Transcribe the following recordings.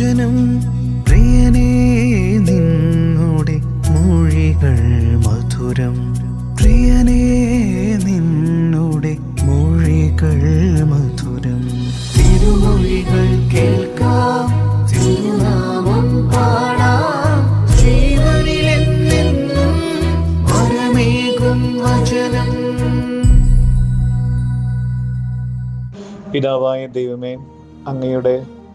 മോചനം പ്രിയനേ നിന്നോടെ മൊഴികൾ മധുരം. പ്രിയനേ നിന്നോടെ മൊഴികൾ മധുരം. തിരുമൊഴികൾ കേൾക്കാം പാടാം. വചനം. പിതാവായ ദൈവമേ അങ്ങയുടെ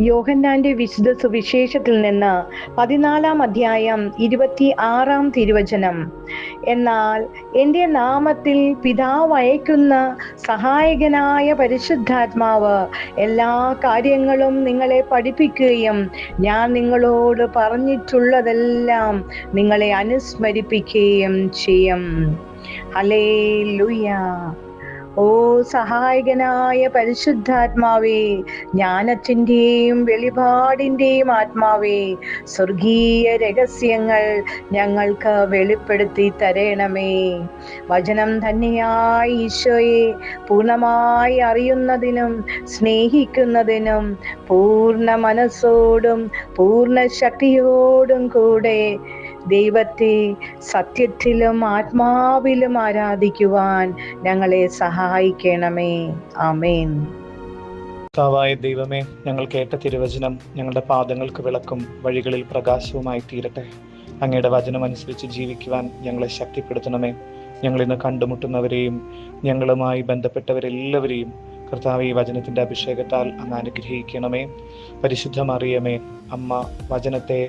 യോഹന്നാന്റെ വിശുദ്ധ സുവിശേഷത്തിൽ നിന്ന് പതിനാലാം അധ്യായം ഇരുപത്തി ആറാം തിരുവചനം. എന്നാൽ എന്റെ നാമത്തിൽ പിതാവ് അയക്കുന്ന സഹായകനായ പരിശുദ്ധാത്മാവ് എല്ലാ കാര്യങ്ങളും നിങ്ങളെ പഠിപ്പിക്കുകയും ഞാൻ നിങ്ങളോട് പറഞ്ഞിട്ടുള്ളതെല്ലാം നിങ്ങളെ അനുസ്മരിപ്പിക്കുകയും ചെയ്യും. ഹലേ ഓ സഹായകനായ പരിശുദ്ധാത്മാവേ ജ്ഞാനത്തിന്റെയും വെളിപാടിന്റെയും ആത്മാവേ സ്വർഗീയ രഹസ്യങ്ങൾ ഞങ്ങൾക്ക് വെളിപ്പെടുത്തി തരണമേ. വചനം തന്നെയായി ഈശോയെ പൂർണമായി അറിയുന്നതിനും സ്നേഹിക്കുന്നതിനും പൂർണ മനസ്സോടും പൂർണ ശക്തിയോടും കൂടെ ദൈവത്തെ സത്യത്തിലും ആത്മാവിലും ആരാധിക്കുവാൻ ഞങ്ങളെ സഹായിക്കണമേ. ആമേൻ. കർത്താവായ ദൈവമേ ഞങ്ങൾ കേട്ട തിരുവചനം ഞങ്ങളുടെ പാദങ്ങൾക്ക് വിളക്കും വഴികളിൽ പ്രകാശവുമായി തീരട്ടെ. അങ്ങയുടെ വചനം അനുസരിച്ച് ജീവിക്കുവാൻ ഞങ്ങളെ ശക്തിപ്പെടുത്തണമേ. ഞങ്ങൾ ഇന്ന് കണ്ടുമുട്ടുന്നവരെയും ഞങ്ങളുമായി ബന്ധപ്പെട്ടവരെല്ലാവരെയും കർത്താവ് ഈ വചനത്തിന്റെ അഭിഷേകത്താൽ അങ്ങ് അനുഗ്രഹിക്കണമേ. പരിശുദ്ധമറിയമേ അമ്മ വചനത്തെ